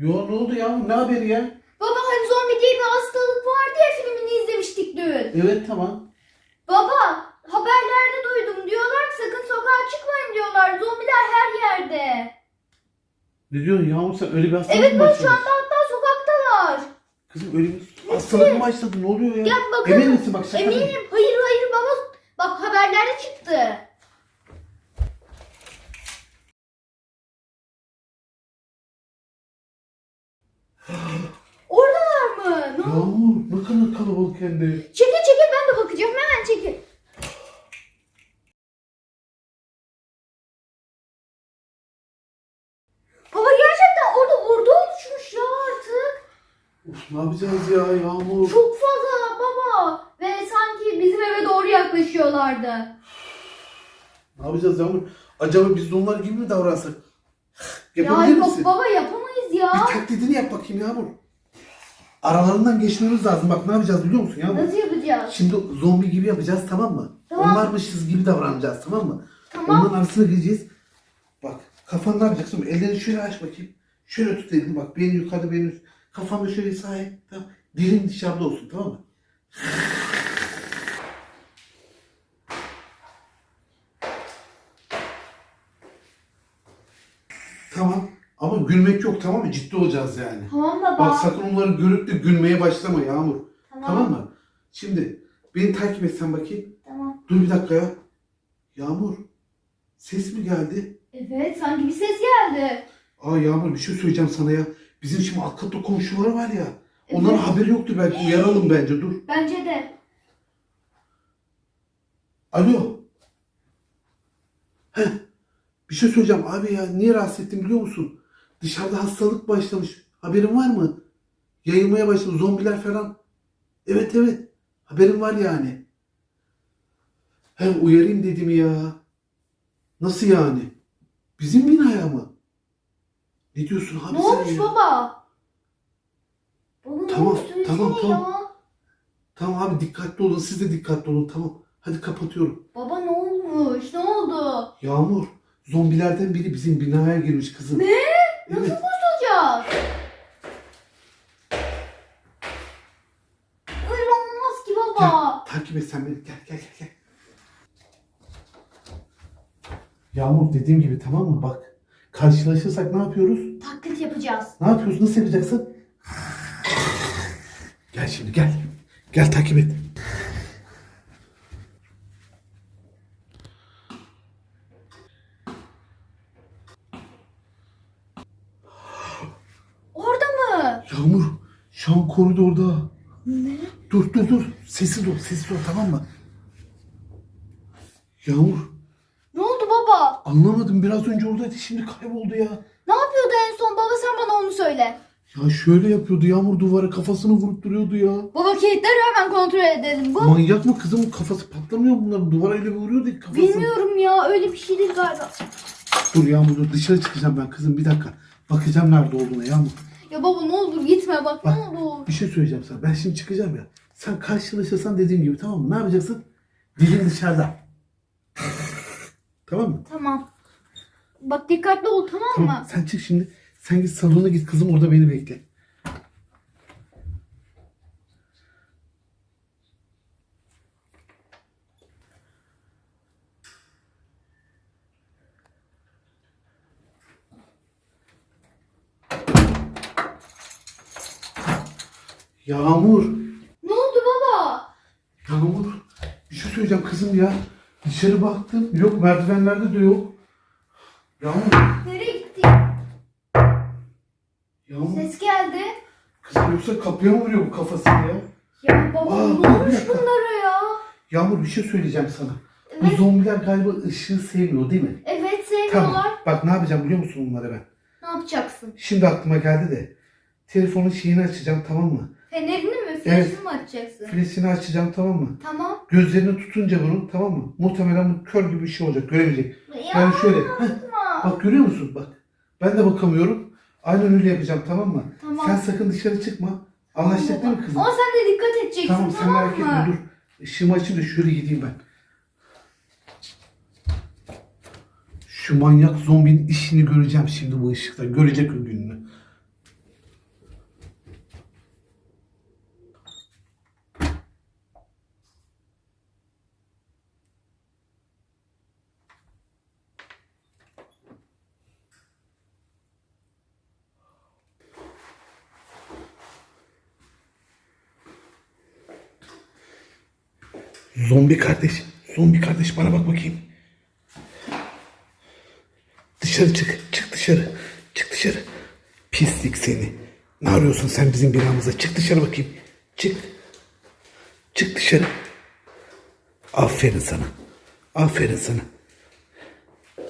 Yo ne oldu ya? Ne haberi ya? Baba hani zombi diye bir hastalık vardı ya filmini izlemiştik dün. Evet tamam. Baba haberlerde duydum diyorlar ki sakın sokağa çıkmayın diyorlar. Zombiler her yerde. Ne diyorsun Yağmur sen öyle bir hastalık Evet mı bak şu anda hatta sokaktalar. Kızım öyle bir hastalık mı başladı? Ne oluyor ya? Gel bakalım. Emin misin bak şaka değil. Eminim. Hayır hayır baba. Bak haberlerde çıktı. Oradalar mı? Ne oldu? Yağmur ne de. Çekil çekil ben de bakacağım. Hemen çekil. Baba gerçekten orada ordu oluşmuş ya artık. Of ne yapacağız ya Yağmur? Çok fazla baba. Ve sanki bizim eve doğru yaklaşıyorlardı. Ne yapacağız Yağmur? Acaba biz de onlar gibi mi davransak? Ya Yapabilir yok misin? baba yapamayız ya. Bir taklidini yap bakayım Yağmur. Aralarından geçmemiz lazım. Bak ne yapacağız biliyor musun Yağmur? Nasıl yapacağız? Şimdi zombi gibi yapacağız tamam mı? Tamam. Onlarmışız gibi davranacağız tamam mı? Tamam. Onların arasına gireceğiz. Bak kafanı ne yapacaksın? Ellerini şöyle aç bakayım. Şöyle tut elini bak. Beyin yukarıda beyin üst. Kafan da şöyle eğ, Tamam. Dilin dışarıda olsun tamam mı? Tamam. Ama gülmek yok tamam mı? Ciddi olacağız yani. Tamam baba. Bak sakın onları görüp de gülmeye başlama Yağmur. tamam. Tamam mı? Şimdi beni takip et sen bakayım. Tamam. Dur bir dakika ya. Yağmur. Ses mi geldi? Evet sanki bir ses geldi. Aa Yağmur bir şey söyleyeceğim sana ya. Bizim şimdi alt katta komşuları var ya. Evet. Onların haberi yoktu belki. Uyaralım bence dur. Bence de. Alo. Heh. Bir şey söyleyeceğim abi ya. Niye rahatsız ettim biliyor musun? Dışarıda hastalık başlamış. Haberin var mı? Yayılmaya başladı. Zombiler falan. Evet evet. Haberim var yani. Hem uyarayım dedim ya. Nasıl yani? Bizim binaya mı? Ne diyorsun abi Ne sen olmuş ya? baba? Baba Tamam, olmuş? Söylesene tamam, ya. tamam. Tamam abi dikkatli olun. Siz de dikkatli olun. Tamam. Hadi kapatıyorum. Baba ne olmuş? Ne oldu? Yağmur. Zombilerden biri bizim binaya girmiş kızım. Ne? Nasıl kurtulacağız? Öyle olmaz ki baba. Takip et sen beni. Gel gel gel gel. Yağmur dediğim gibi tamam mı? Bak. Karşılaşırsak ne yapıyoruz? Taklit yapacağız. Ne yapıyoruz? Nasıl yapacaksın? Gel şimdi gel. Gel takip et. Orada mı? Yağmur şu an koridorda. Ne? Dur dur dur. Sessiz ol sessiz ol tamam mı? Yağmur Ne oldu baba? anlamadım biraz önce oradaydı şimdi kayboldu ya. Ne yapıyordu en son baba sen bana onu söyle. Ya şöyle yapıyordu Yağmur duvara kafasını vurup duruyordu ya. Baba kilitleri hemen kontrol edelim. Bu Manyak mı kızım kafası patlamıyor bunların duvara öyle vuruyordu kafası. bilmiyorum ya öyle bir şey değil galiba. Dur Yağmur dur dışarı çıkacağım ben kızım bir dakika. Bakacağım nerede olduğuna Yağmur. Ya baba ne olur gitme bak Bak. ne olur. Bir şey söyleyeceğim sana. Ben şimdi çıkacağım ya. Sen karşılaşırsan dediğim gibi tamam mı? Ne yapacaksın? Dilin dışarıda. tamam mı? Tamam. Bak dikkatli ol tamam Tamam. mı? Sen çık şimdi. Sen git salona git kızım orada beni bekle. Yağmur. Ne oldu baba? Yağmur. Bir şey söyleyeceğim kızım ya. Dışarı baktım. Yok merdivenlerde de yok. Yağmur. Nereye gitti? Yağmur. Ses geldi. Kızım yoksa kapıya mı vuruyor bu kafasını ya? Ya baba Aa, ne olmuş dakika. bunlara ya? Yağmur bir şey söyleyeceğim sana. Bu Evet, zombiler galiba ışığı sevmiyor değil mi? evet sevmiyorlar. Tamam. Bak ne yapacağım biliyor musun bunlara ben? Ne yapacaksın? Şimdi aklıma geldi de. Telefonun şeyini açacağım tamam mı? Fenerini mi? Evet. Flaşını mı açacaksın? Flaşını açacağım tamam mı? Tamam. Gözlerini tutunca bunun tamam mı? Muhtemelen bu kör gibi bir şey olacak. Göremeyecek. Ya Yani şöyle. heh, yapma. bak görüyor musun? Bak. Ben de bakamıyorum. Aynen öyle yapacağım tamam mı? Tamam. Sen sakın dışarı çıkma. Anlaştık değil mi kızım? Ama sen de dikkat edeceksin Tamam tamam, sen merak mı? etme dur. Işığımı açayım da şöyle gideyim ben. Şu manyak zombinin işini göreceğim şimdi bu ışıkta. Görecek o gününü. Zombi kardeş. Zombi kardeş bana bak bakayım. Dışarı çık. Çık dışarı. Çık dışarı. Pislik seni. Ne arıyorsun sen bizim binamıza? Çık dışarı bakayım. Çık. Çık dışarı. Aferin sana. Aferin sana.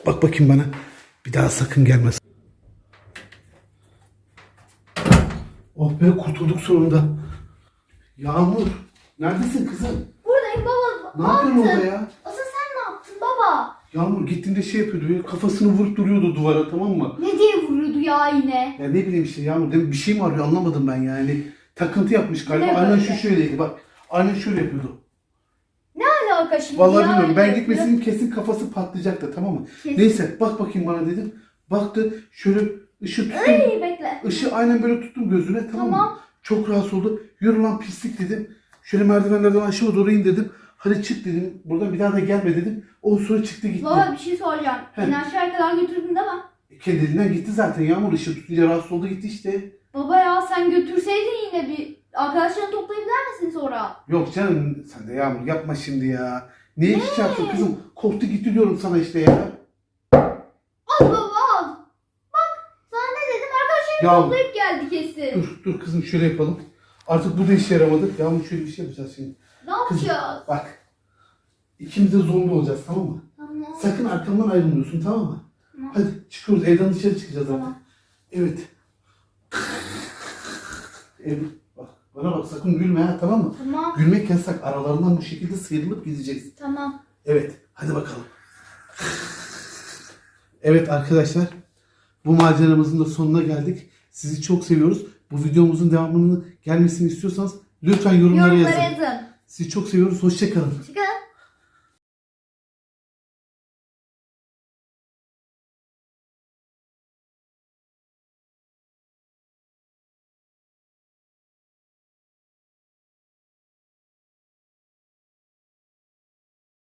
Bak bakayım bana. Bir daha sakın gelme. Oh be kurtulduk sonunda. Yağmur. Neredesin kızım? Ne yapıyorsun orada ya? Asıl sen ne yaptın baba? Yağmur gittiğinde şey yapıyordu. Böyle kafasını vurup duruyordu duvara tamam mı? Ne diye vuruyordu ya yine? Ya ne bileyim işte Yağmur dedim bir şey mi arıyor anlamadım ben yani. Takıntı yapmış galiba. Ne Aynen böyle? şu şöyleydi bak. Aynen şöyle yapıyordu. Ne alaka şimdi Vallahi ya? bilmiyorum. Ben gitmesinin kesin kafası patlayacaktı tamam mı? Kesin. Neyse bak bakayım bana dedim. Baktı şöyle ışığı tuttum. Ay bekle. Işığı aynen böyle tuttum gözüne tamam, mı? Tamam. Çok rahatsız oldu. Yürü lan pislik dedim. Şöyle merdivenlerden aşağı doğru in dedim. Hadi çık dedim. Buradan bir daha da gelme dedim. O sonra çıktı gitti. Baba bir şey soracağım. He. Beni aşağıya kadar götürdün değil mi? Kendiliğinden gitti zaten. Yağmur ışığı tutunca rahatsız oldu gitti işte. Baba ya sen götürseydin yine bir arkadaşlarını toplayıp misin sonra? Yok canım sen de Yağmur yapma şimdi ya. Niye hiç yaptın kızım? Korktu gitti diyorum sana işte ya. Al baba al. Bak sana ne dedim arkadaşlarını Ya- toplayıp geldi kesin. Dur dur kızım şöyle yapalım. Artık bu da işe yaramadı. Yağmur şöyle bir şey yapacağız şimdi. Ne yapacağız? Bak. İkimiz de zombi olacağız tamam mı? Tamam. Sakın arkamdan ayrılmıyorsun tamam mı? Tamam. Hadi çıkıyoruz evden dışarı çıkacağız artık. Tamam. Evet. Evet. Bak bana bak sakın gülme ha tamam mı? Tamam. Gülmek yasak. Aralarından bu şekilde sıyrılıp gideceksin. Tamam. Evet. Hadi bakalım. Evet arkadaşlar. Bu maceramızın da sonuna geldik. Sizi çok seviyoruz. Bu videomuzun devamının gelmesini istiyorsanız lütfen yorumlara Yorumlara yazın. yazın. Sizi çok seviyoruz. Hoşçakalın. Çıkın.